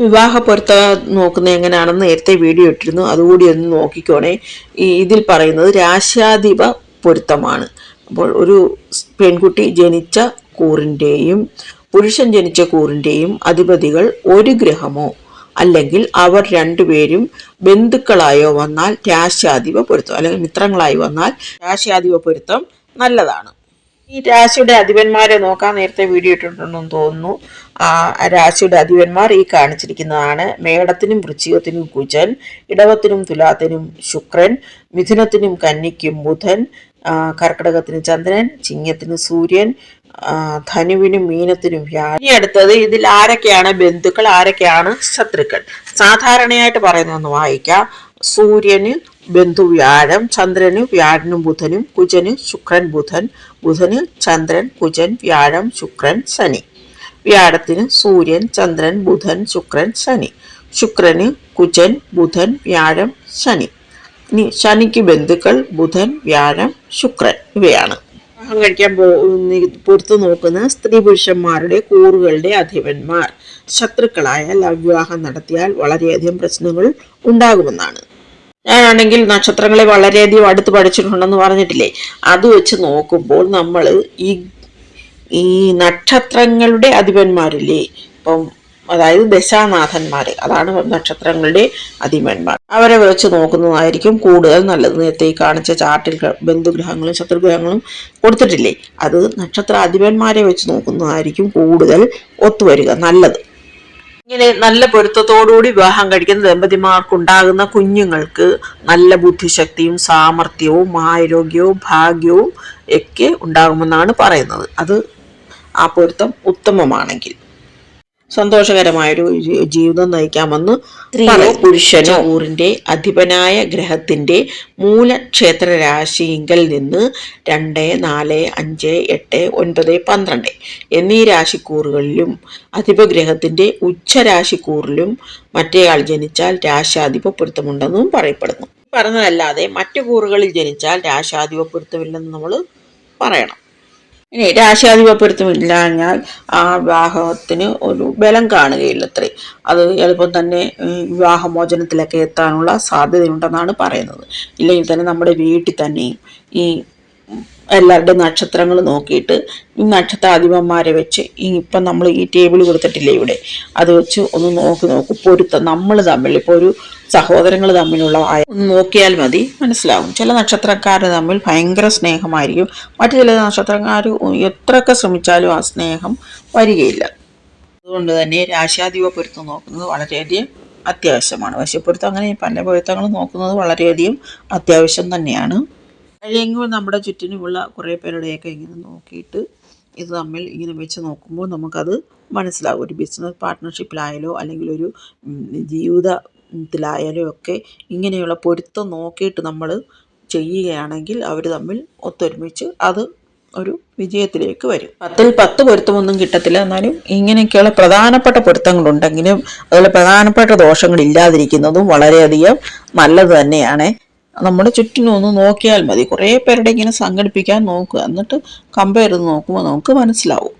വിവാഹ പൊരുത്ത നോക്കുന്നത് എങ്ങനെയാണെന്ന് നേരത്തെ വീഡിയോ ഇട്ടിരുന്നു. അതുകൂടി ഒന്ന് നോക്കിക്കോണേ. ഈ ഇതിൽ പറയുന്നത് രാശാധിപ പൊരുത്തമാണ്. അപ്പോൾ ഒരു പെൺകുട്ടി ജനിച്ച കൂറിന്റെയും പുരുഷൻ ജനിച്ച കൂറിന്റെയും അധിപതികൾ ഒരു ഗ്രഹമോ അല്ലെങ്കിൽ അവർ രണ്ടുപേരും ബന്ധുക്കളായോ വന്നാൽ രാശ്യാധിപ പൊരുത്തം അല്ലെങ്കിൽ മിത്രങ്ങളായി വന്നാൽ രാശ്യാധിപ പൊരുത്തം നല്ലതാണ്. ഈ രാശിയുടെ അധിപന്മാരെ നോക്കാൻ നേരത്തെ വീഡിയോ ഇട്ടിട്ടുണ്ടെന്ന് തോന്നുന്നു. ആ രാശിയുടെ അധിപന്മാർ ഈ കാണിച്ചിരിക്കുന്നതാണ്. മേടത്തിനും വൃശ്ചികത്തിനും കുജൻ ഇടവത്തിനും തുലാത്തിനും ശുക്രൻ മിഥുനത്തിനും കന്നിക്കും ബുധൻ കർക്കിടകത്തിന് ചന്ദ്രൻ ചിങ്ങത്തിന് സൂര്യൻ ധനുവിനും മീനത്തിനും വ്യാഴം. ഇനി അടുത്തത് ഇതിൽ ആരൊക്കെയാണ് ബന്ധുക്കൾ ആരൊക്കെയാണ് ശത്രുക്കൾ? സാധാരണയായിട്ട് പറയുന്നതെന്ന് വായിക്കാം. സൂര്യന് ബന്ധു വ്യാഴം ചന്ദ്രന് വ്യാഴനും ബുധനും കുജന് ശുക്രൻ ബുധൻ ബുധന് ചന്ദ്രൻ കുജൻ വ്യാഴം ശുക്രൻ ശനി. വ്യാഴത്തിന് സൂര്യൻ ചന്ദ്രൻ ബുധൻ ശുക്രൻ ശനി. ശുക്രന് കുജൻ ബുധൻ വ്യാഴം ശനി. ഇനി ശനിക്ക് ബന്ധുക്കൾ ബുധൻ വ്യാഴം ശുക്രൻ ഇവയാണ്. വിവാഹം കഴിക്കാൻ പോ പൊറത്തു നോക്കുന്ന സ്ത്രീ പുരുഷന്മാരുടെ കൂറുകളുടെ അധിപന്മാർ. ശത്രുക്കളായാൽ അവിവാഹം നടത്തിയാൽ വളരെയധികം പ്രശ്നങ്ങൾ ഉണ്ടാകുമെന്നാണ്. ഞാനാണെങ്കിൽ നക്ഷത്രങ്ങളെ വളരെയധികം അടുത്ത് പഠിച്ചിട്ടുണ്ടെന്ന് പറഞ്ഞിട്ടില്ലേ? അത് വെച്ച് നോക്കുമ്പോൾ നമ്മൾ ഈ ഈ നക്ഷത്രങ്ങളുടെ അധിപന്മാരില്ലേ? ഇപ്പം അതായത് ദശാനാഥന്മാര്. അതാണ് നക്ഷത്രങ്ങളുടെ അധിപന്മാർ. അവരെ വെച്ച് നോക്കുന്നതായിരിക്കും കൂടുതൽ നല്ലത്. നേരത്തെ ഈ കാണിച്ച ചാർട്ടിൽ ബന്ധുഗ്രഹങ്ങളും ശത്രുഗ്രഹങ്ങളും കൊടുത്തിട്ടില്ലേ? അത് നക്ഷത്ര അധിപന്മാരെ വെച്ച് നോക്കുന്നതായിരിക്കും കൂടുതൽ ഒത്തുവരിക നല്ലത്. ഇങ്ങനെ നല്ല പൊരുത്തത്തോടുകൂടി വിവാഹം കഴിക്കുന്ന ദമ്പതിമാർക്കുണ്ടാകുന്ന കുഞ്ഞുങ്ങൾക്ക് നല്ല ബുദ്ധിശക്തിയും സാമർഥ്യവും ആരോഗ്യവും ഭാഗ്യവും ഒക്കെ ഉണ്ടാകുമെന്നാണ് പറയുന്നത്. അത് ആ പൊരുത്തം ഉത്തമമാണെങ്കിൽ. സന്തോഷകരമായൊരു ജീവിതം നയിക്കാമെന്ന് സ്ത്രീയോ പുരുഷനോ അധിപനായ ഗ്രഹത്തിന്റെ മൂലക്ഷേത്ര രാശിയിങ്കൽ നിന്ന് രണ്ട് നാല് അഞ്ച് എട്ട് ഒൻപത് പന്ത്രണ്ട് എന്നീ രാശിക്കൂറുകളിലും അധിപഗ്രഹത്തിന്റെ ഉച്ചരാശിക്കൂറിലും മറ്റേയാൾ ജനിച്ചാൽ രാശാധിപ പൊരുത്തമുണ്ടെന്നും പറയപ്പെടുന്നു. പറഞ്ഞതല്ലാതെ മറ്റു കൂറുകളിൽ ജനിച്ചാൽ രാശാധിപ പൊരുത്തമില്ലെന്ന് നമ്മൾ പറയണം. ഇനി രാശാധിപപ്പെടുത്തുമില്ലാഞ്ഞാൽ ആ വിവാഹത്തിന് ഒരു ബലം കാണുകയില്ല അത്രേ അത് എളുപ്പം തന്നെ വിവാഹമോചനത്തിലൊക്കെ എത്താനുള്ള സാധ്യതയുണ്ടെന്നാണ് പറയുന്നത്. ഇല്ലെങ്കിൽ തന്നെ നമ്മുടെ വീട്ടിൽ തന്നെയും ഈ ഉം, എല്ലാവരുടെ നക്ഷത്രങ്ങൾ നോക്കിയിട്ട് നക്ഷത്രാധിപന്മാരെ വെച്ച് ഇപ്പം നമ്മൾ ഈ ടേബിൾ കൊടുത്തിട്ടില്ലേ ഇവിടെ? അത് വെച്ച് ഒന്ന് നോക്കി നോക്കും. പൊരുത്തം. നമ്മൾ തമ്മിൽ ഇപ്പോൾ ഒരു സഹോദരങ്ങൾ തമ്മിലുള്ള ആയ- ഒന്ന് നോക്കിയാൽ മതി. മനസ്സിലാവും. ചില നക്ഷത്രക്കാർ തമ്മിൽ ഭയങ്കര സ്നേഹമായിരിക്കും. മറ്റു ചില നക്ഷത്രക്കാർ എത്രയൊക്കെ ശ്രമിച്ചാലും ആ സ്നേഹം വരികയില്ല. അതുകൊണ്ട് തന്നെ രാശാധിപ പൊരുത്തം നോക്കുന്നത് വളരെയധികം അത്യാവശ്യമാണ്. വശപ്പൊരുത്തം അങ്ങനെ പല പൊരുത്തങ്ങളും നോക്കുന്നത് വളരെയധികം അത്യാവശ്യം തന്നെയാണ്. കഴിയുമ്പോൾ നമ്മുടെ ചുറ്റിനുമുള്ള കുറേ പേരുടെയൊക്കെ ഇങ്ങനെ നോക്കിയിട്ട് ഇത് തമ്മിൽ ഇങ്ങനെ വെച്ച് നോക്കുമ്പോൾ നമുക്കത് മനസ്സിലാകും. ഒരു ബിസിനസ് പാർട്ട്ണർഷിപ്പിലായാലോ അല്ലെങ്കിൽ ഒരു ജീവിതത്തിലായാലോ ജീവിതത്തിലായാലും ഒക്കെ ഇങ്ങനെയുള്ള പൊരുത്തം നോക്കിയിട്ട് നമ്മൾ ചെയ്യുകയാണെങ്കിൽ അവർ തമ്മിൽ ഒത്തൊരുമിച്ച് അത് ഒരു വിജയത്തിലേക്ക് വരും. പത്തിൽ പത്ത് പൊരുത്തമൊന്നും കിട്ടത്തില്ല. എന്നാലും ഇങ്ങനെയൊക്കെയുള്ള പ്രധാനപ്പെട്ട പൊരുത്തങ്ങളുണ്ടെങ്കിലും അതുപോലെ പ്രധാനപ്പെട്ട ദോഷങ്ങൾ ഇല്ലാതിരിക്കുന്നതും വളരെയധികം നല്ലത് തന്നെയാണ്. നമ്മുടെ ചുറ്റിനും ഒന്ന് നോക്കിയാൽ മതി. കുറേ പേരുടെ ഇങ്ങനെ സംഘടിപ്പിക്കാൻ നോക്കുക. എന്നിട്ട് കമ്പയർ ചെയ്ത് നോക്കുമ്പോൾ നമുക്ക് മനസ്സിലാവും.